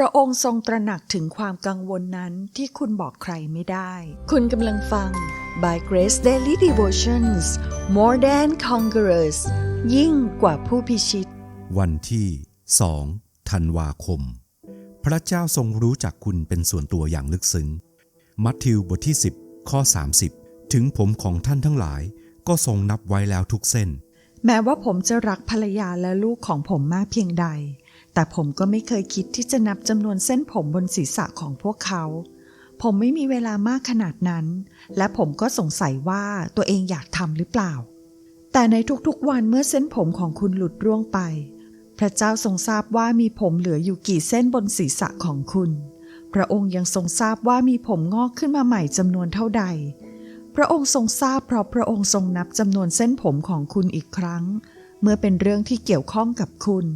พระองค์ทรงตระหนักถึงความกังวลนั้นที่คุณบอกใครไม่ได้ คุณกำลังฟัง By Grace Daily Devotions More Than Conquerors ยิ่งกว่าผู้พิชิต วันที่สองธันวาคม พระเจ้าทรงรู้จักคุณเป็นส่วนตัวอย่างลึกซึ้ง มัทธิวบทที่ 10 ข้อ 30 ถึงผมของท่านทั้งหลาย ก็ทรงนับไว้แล้วทุกเส้น แม้ว่าผมจะรักภรรยาและลูกของผมมากเพียงใด แต่ผมก็ไม่เคยคิดที่จะนับจำนวนเส้นผมบนศีรษะของพวกเขา ผมไม่มีเวลามากขนาดนั้น และผมก็สงสัยว่าตัวเองอยากทำหรือเปล่า แต่ในทุกๆวันเมื่อเส้นผมของคุณหลุดร่วงไป พระเจ้าทรงทราบว่ามีผมเหลืออยู่กี่เส้นบนศีรษะของคุณ พระองค์ยังทรงทราบว่ามีผมงอกขึ้นมาใหม่จำนวนเท่าใด พระองค์ทรงทราบเพราะพระองค์ทรงนับจำนวนเส้นผมของคุณอีกครั้ง เมื่อเป็นเรื่องที่เกี่ยวข้องกับคุณ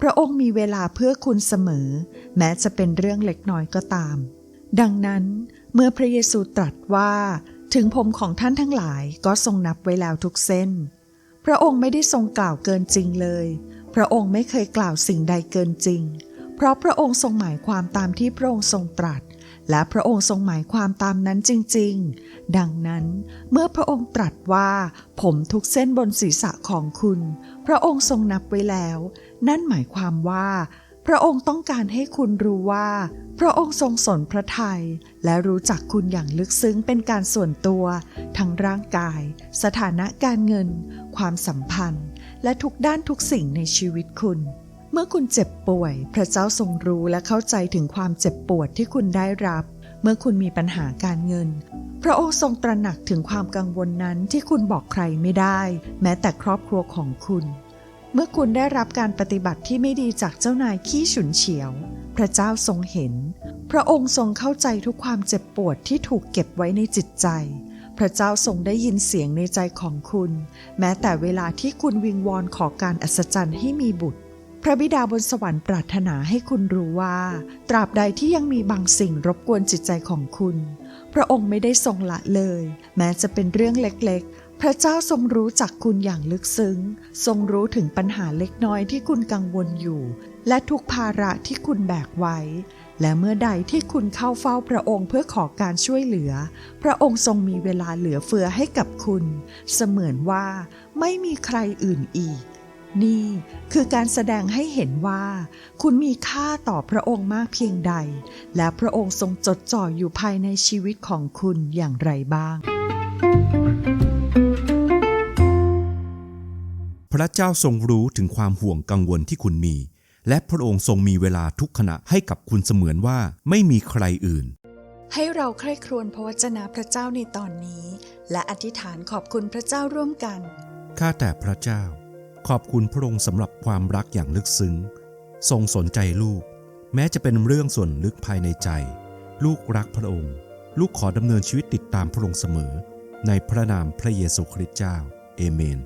พระองค์มีเวลาเพื่อคุณเสมอ แม้จะเป็นเรื่องเล็กน้อยก็ตาม ดังนั้น เมื่อพระเยซูตรัสว่า ถึงผมของท่านทั้งหลายก็ทรงนับไว้แล้วทุกเส้น พระองค์ไม่ได้ทรงกล่าวเกินจริงเลย พระองค์ไม่เคยกล่าวสิ่งใดเกินจริง เพราะพระองค์ทรงหมายความตามที่พระองค์ทรงตรัส และพระองค์ทรงหมายความตามนั้นจริงๆ ดังนั้นเมื่อพระองค์ตรัสว่า ผมทุกเส้นบนศีรษะของคุณ พระองค์ทรงนับไว้แล้ว นั่นหมายความว่า พระองค์ต้องการให้คุณรู้ว่า พระองค์ทรงสนพระทัยและรู้จักคุณอย่างลึกซึ้งเป็นการส่วนตัว ทั้งร่างกาย สถานะการเงิน ความสัมพันธ์ และทุกด้านทุกสิ่งในชีวิตคุณ เมื่อคุณเจ็บป่วย พระเจ้าทรงรู้และเข้าใจถึงความเจ็บปวดที่คุณได้รับ เมื่อคุณมีปัญหาการเงิน พระองค์ทรงตระหนักถึงความกังวลนั้นที่คุณบอกใครไม่ได้ แม้แต่ครอบครัวของคุณ เมื่อคุณได้รับการปฏิบัติที่ไม่ดีจากเจ้านายขี้ฉุนเฉียว พระเจ้าทรงเห็น พระองค์ทรงเข้าใจทุกความเจ็บปวดที่ถูกเก็บไว้ในจิตใจพระเจ้าทรงได้ยินเสียงในใจของคุณ แม้แต่เวลาที่คุณวิงวอนขอการอัศจรรย์ให้มีบุตร พระบิดาบนสวรรค์ปรารถนาให้คุณรู้ว่า ตราบใดที่ยังมีบางสิ่งรบกวนจิตใจของคุณ พระองค์ไม่ได้ทรงละเลย แม้จะเป็นเรื่องเล็กๆ พระเจ้าทรงรู้จักคุณอย่างลึกซึ้ง ทรงรู้ถึงปัญหาเล็กน้อยที่คุณกังวลอยู่ และทุกภาระที่คุณแบกไว้ และเมื่อใดที่คุณเข้าเฝ้าพระองค์เพื่อขอการช่วยเหลือ พระองค์ทรงมีเวลาเหลือเฟือให้กับคุณ เสมือนว่าไม่มีใครอื่นอีก นี่คือการแสดงให้เห็นว่า คุณมีค่าต่อพระองค์มากเพียงใด และพระองค์ทรงจดจ่ออยู่ภายในชีวิตของคุณอย่างไรบ้าง พระเจ้าทรงรู้ถึงความห่วงกังวลที่คุณมี และพระองค์ทรงมีเวลาทุกขณะให้กับคุณเสมือนว่าไม่มีใครอื่น ให้เราใคร่ครวญพระวจนะพระเจ้าในตอนนี้ และอธิษฐานขอบคุณพระเจ้าร่วมกัน ข้าแต่พระเจ้า ขอบคุณพระองค์สำหรับความรักอย่างลึกซึ้ง ทรงสนใจลูก แม้จะเป็นเรื่องส่วนลึกภายในใจ ลูกรักพระองค์ ลูกขอดำเนินชีวิตติดตามพระองค์เสมอ ในพระนามพระเยซูคริสต์เจ้า เอเมน